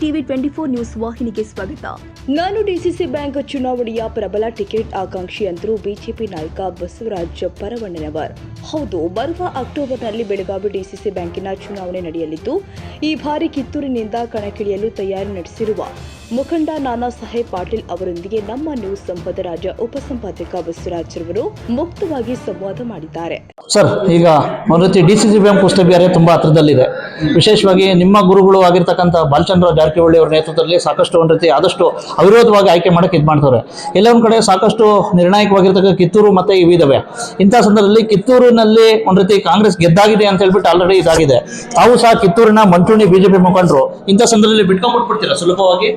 TV twenty four news ವಾಹಿನಿಗೆ ಸ್ವಾಗತ. ನಾನು ಡಿಸಿಸಿ ಬ್ಯಾಂಕ್ ಚುನಾವಣೆಯ ಪ್ರಬಲ ಟಿಕೆಟ್ ಆಕಾಂಕ್ಷಿ ಆಕಾಂಕ್ಷಿಯಂತರೂ ಬಿಜೆಪಿ ನಾಯಕ ಬಸವರಾಜ್ ಪರವಣ್ಣನವರ್. ಹೌದು, ಬರುವ ಅಕ್ಟೋಬರ್ನಲ್ಲಿ ಬೆಳಗಾವಿ ಡಿಸಿಸಿ ಬ್ಯಾಂಕಿನ ಚುನಾವಣೆ ನಡೆಯಲಿದ್ದು, ಈ ಬಾರಿ ಕಿತ್ತೂರಿನಿಂದ ಕಣಕ್ಕಿಳಿಯಲು ತಯಾರಿ ನಡೆಸಿರುವ ಮುಖಂಡ ನಾನಾ ಸಾಹೇಬ್ ಪಾಟೀಲ್ ಅವರೊಂದಿಗೆ ನಮ್ಮ ನ್ಯೂಸ್ ಸಂಪದರಾಜ ಉಪಸಂಪಾದಕ ಬಸವರಾಜ್ ಅವರು ಮುಕ್ತವಾಗಿ ಸಂವಾದ ಮಾಡಿದ್ದಾರೆ. ಸರ್, ಈಗ ಒಂದು ರೀತಿ ಡಿ ಸಿ ಸಿ ಬ್ಯಾಂಕ್ ತುಂಬಾ ಹತ್ರದಲ್ಲಿದೆ. ವಿಶೇಷವಾಗಿ ನಿಮ್ಮ ಗುರುಗಳು ಆಗಿರ್ತಕ್ಕಂಥ ಬಾಲಚಂದ್ರ ಜಾರಕಿಹೊಳಿ ಅವರ ನೇತೃತ್ವದಲ್ಲಿ ಸಾಕಷ್ಟು ಒಂದು ರೀತಿ ಆದಷ್ಟು ಅವಿರೋಧವಾಗಿ ಆಯ್ಕೆ ಮಾಡಕ್ಕೆ ಇದು ಮಾಡ್ತಾರೆ ಎಲ್ಲೊಂದು ಕಡೆ ಸಾಕಷ್ಟು ನಿರ್ಣಾಯಕವಾಗಿರ್ತಕ್ಕ ಕಿತ್ತೂರು ಮತ್ತೆ ಇವಿದಾವೆ ಇಂಥ ಸಂದರ್ಭದಲ್ಲಿ ಕಿತ್ತೂರಿನಲ್ಲಿ ಒಂದು ರೀತಿ ಕಾಂಗ್ರೆಸ್ ಗೆದ್ದಾಗಿದೆ ಅಂತ ಹೇಳ್ಬಿಟ್ಟು ಆಲ್ರೆಡಿ ಇದಾಗಿದೆ. ತಾವು ಸಹ ಕಿತ್ತೂರಿನ ಮಂಟೂಣಿ ಬಿಜೆಪಿ ಮುಖಂಡರು. ಇಂಥ ಸಂದರ್ಭದಲ್ಲಿ ಬಿಟ್ಕೊಂಡ್ಬಿಟ್ಬಿಡ್ತೀರಾ ಸುಲಭವಾಗಿ?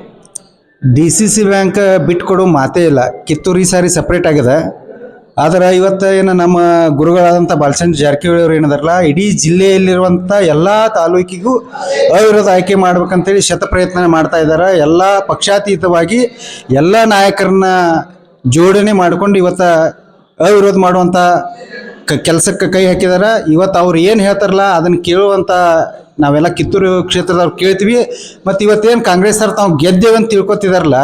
ಡಿ ಸಿ ಸಿ ಬ್ಯಾಂಕ್ ಬಿಟ್ಕೊಡೋ ಮಾತೇ ಇಲ್ಲ. ಕಿತ್ತೂರು ಈ ಸಾರಿ ಸಪ್ರೇಟ್ ಆಗಿದೆ. ಆದರೆ ಇವತ್ತು ಏನು ನಮ್ಮ ಗುರುಗಳಾದಂಥ ಬಾಲಚಂದ್ರ ಜಾರಕಿಹೊಳಿ ಅವರು ಏನಿದಾರಲ್ಲ, ಇಡೀ ಜಿಲ್ಲೆಯಲ್ಲಿರುವಂಥ ಎಲ್ಲ ತಾಲೂಕಿಗೂ ಅವಿರೋಧ ಆಯ್ಕೆ ಮಾಡ್ಬೇಕಂತೇಳಿ ಶತ ಪ್ರಯತ್ನ ಮಾಡ್ತಾ ಇದ್ದಾರೆ. ಎಲ್ಲ ಪಕ್ಷಾತೀತವಾಗಿ ಎಲ್ಲ ನಾಯಕರನ್ನ ಜೋಡಣೆ ಮಾಡ್ಕೊಂಡು ಇವತ್ತು ಅವಿರೋಧ ಮಾಡುವಂಥ ಕ ಕೆಲಸಕ್ಕೆ ಕೈ ಹಾಕಿದಾರ. ಇವತ್ತು ಅವ್ರು ಏನು ಹೇಳ್ತಾರಲ್ಲ ಅದನ್ನು ಕೇಳುವಂಥ ನಾವೆಲ್ಲ ಕಿತ್ತೂರು ಕ್ಷೇತ್ರದವ್ರು ಕೇಳ್ತೀವಿ. ಮತ್ತು ಇವತ್ತೇನು ಕಾಂಗ್ರೆಸ್ ಅವ್ರು ತಾವು ಗೆದ್ದೇವೆ ಅಂತ ತಿಳ್ಕೊತಿದಾರಲ್ಲ,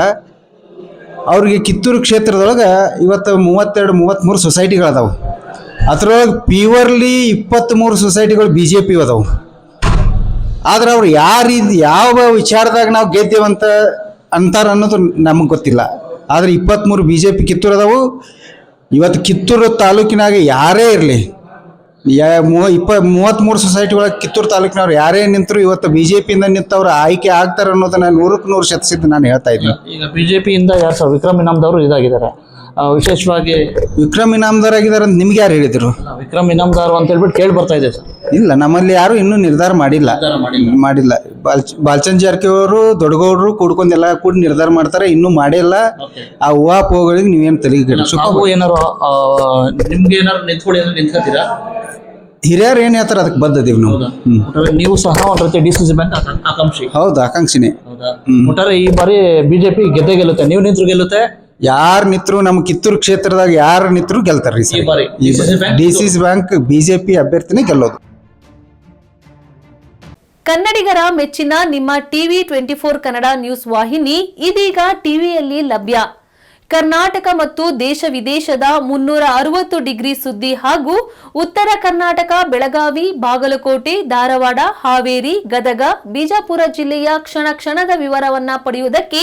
ಅವ್ರಿಗೆ ಕಿತ್ತೂರು ಕ್ಷೇತ್ರದೊಳಗೆ ಇವತ್ತು ಮೂವತ್ತೆರಡು, ಮೂವತ್ತ್ಮೂರು ಸೊಸೈಟಿಗಳದಾವು. ಅದ್ರೊಳಗೆ ಪ್ಯೂರ್ಲಿ ಇಪ್ಪತ್ತ್ಮೂರು ಸೊಸೈಟಿಗಳು ಬಿ ಜೆ ಪಿ ಅದಾವೆ. ಆದ್ರೆ ಅವ್ರು ಯಾವ ಯಾವ ವಿಚಾರದಾಗ ನಾವು ಗೆದ್ದೇವಂತ ಅಂತಾರ ಅನ್ನೋದು ನಮಗೆ ಗೊತ್ತಿಲ್ಲ. ಆದ್ರೆ ಇಪ್ಪತ್ತ್ಮೂರು ಬಿ ಜೆ ಪಿ ಕಿತ್ತೂರು ಅದಾವು. ಇವತ್ತು ಕಿತ್ತೂರು ತಾಲೂಕಿನಾಗ ಯಾರೇ ಇರಲಿ, ಯಾ ಮೂವ ಇಪ್ಪ ಮೂವತ್ತ್ಮೂರು ಒಳಗೆ ಕಿತ್ತೂರು ತಾಲೂಕಿನವ್ರು ಯಾರೇ ನಿಂತರು ಇವತ್ತು ಬಿ ಜೆ ಪಿಯಿಂದ ನಿಂತವ್ರು ಆಯ್ಕೆ ಆಗ್ತಾರೆ ಅನ್ನೋದನ್ನ ನೂರಕ್ಕೆ ನೂರು ಶತಸಿದ್ದು ನಾನು ಹೇಳ್ತಾ ಇದ್ದೀನಿ. ಈಗ ಬಿಜೆಪಿಯಿಂದ ಯಾರು ಸರ್ ವಿಕ್ರಮ್ ಇನಾಮ್ದವರು ಇದಾಗಿದ್ದಾರೆ. ವಿಶೇಷವಾಗಿ ವಿಕ್ರಮ್ ಇನಾಮದಾರ್ ಆಗಿದ್ದಾರೆ ಅಂತ ನಿಮ್ಗೆ ಯಾರು ಹೇಳಿದ್ರು? ವಿಕ್ರಮ್ ಇನಾಮದಾರ್ ಅಂತ ಹೇಳ್ಬಿಟ್ಟು ಕೇಳಿ ಬರ್ತಾ ಇದೆ ಸರ್. ಇಲ್ಲ ನಮ್ಮಲ್ಲಿ ಯಾರು ಇನ್ನೂ ನಿರ್ಧಾರ ಮಾಡಿಲ್ಲ. ಮಾಡಿಲ್ಲ. ಬಾಲ್ ಬಾಲ್ಚಂದ್ ಜಾರಕಿಹೊಳಿ ಅವರು ದೊಡ್ಡಗೌಡರು ಕೂಡ್ಕೊಂಡು ಎಲ್ಲ ಕೂಡಿ ನಿರ್ಧಾರ ಮಾಡ್ತಾರೆ ಇನ್ನೂ ಮಾಡಿಲ್ಲ. ಆ ಊಹಾಪೋಹಗಳಿಗೆ ನೀವೇನು ತಲೆಗಿಡ ತಾವು ಏನಾರು ನಿಮ್ಗೆ ಏನಾರು ನಿಂತ್ಕೊಳ್ಳಿ ಅಂದ್ರೆ ನಿಂತ್ಕೊತೀರಾ ಹಿರಿಯರು ಏನ್ ಹೇಳ್ತಾರೆ ಅದಕ್ಕೆ ಬದ್ದದೀವಿ ನಾವು. ಹ್ಮ್. ಒಟ್ಟಾರೆ ನೀವು ಸಹ ಒಂದ್ ರೀತಿ ಬ್ಯಾಂಕ್ ಆಕಾಂಕ್ಷಿ. ಹೌದು ಆಕಾಂಕ್ಷಿನೇ. ಹೌದಾ? ಒಟ್ಟಾರೆ ಈ ಬಾರಿ ಬಿಜೆಪಿ ಗೆದ್ದೆ ಗೆಲ್ಲುತ್ತೆ. ನೀವು ನಿಂತ್ರು ಗೆಲ್ಲುತ್ತೆ ಯಾರು ನಿತ್ರು ನಮ್ಮ ಕಿತ್ತೂರು ಕ್ಷೇತ್ರದಾಗ ಯಾರು ನಿತ್ರು ಗೆಲ್ತಾರ್ರಿ ಈ ಬಾರಿ DCC bank D C bank BJP ಅಭ್ಯರ್ಥಿನೇ ಗೆಲ್ಲೋದು. ಕನ್ನಡಿಗರ ಮೆಚ್ಚಿನ ನಿಮ್ಮ TV twenty four Kannada news ವಾಹಿನಿ ಇದೀಗ ಟಿವಿಯಲ್ಲಿ ಲಭ್ಯ. ಕರ್ನಾಟಕ ಮತ್ತು ದೇಶ ವಿದೇಶದ ಮುನ್ನೂರ ಅರವತ್ತು ಡಿಗ್ರಿ ಸುದ್ದಿ ಹಾಗೂ ಉತ್ತರ ಕರ್ನಾಟಕ ಬೆಳಗಾವಿ ಬಾಗಲಕೋಟೆ ಧಾರವಾಡ ಹಾವೇರಿ ಗದಗ ಬಿಜಾಪುರ ಜಿಲ್ಲೆಯ ಕ್ಷಣ ಕ್ಷಣದ ವಿವರವನ್ನ ಪಡೆಯುವುದಕ್ಕೆ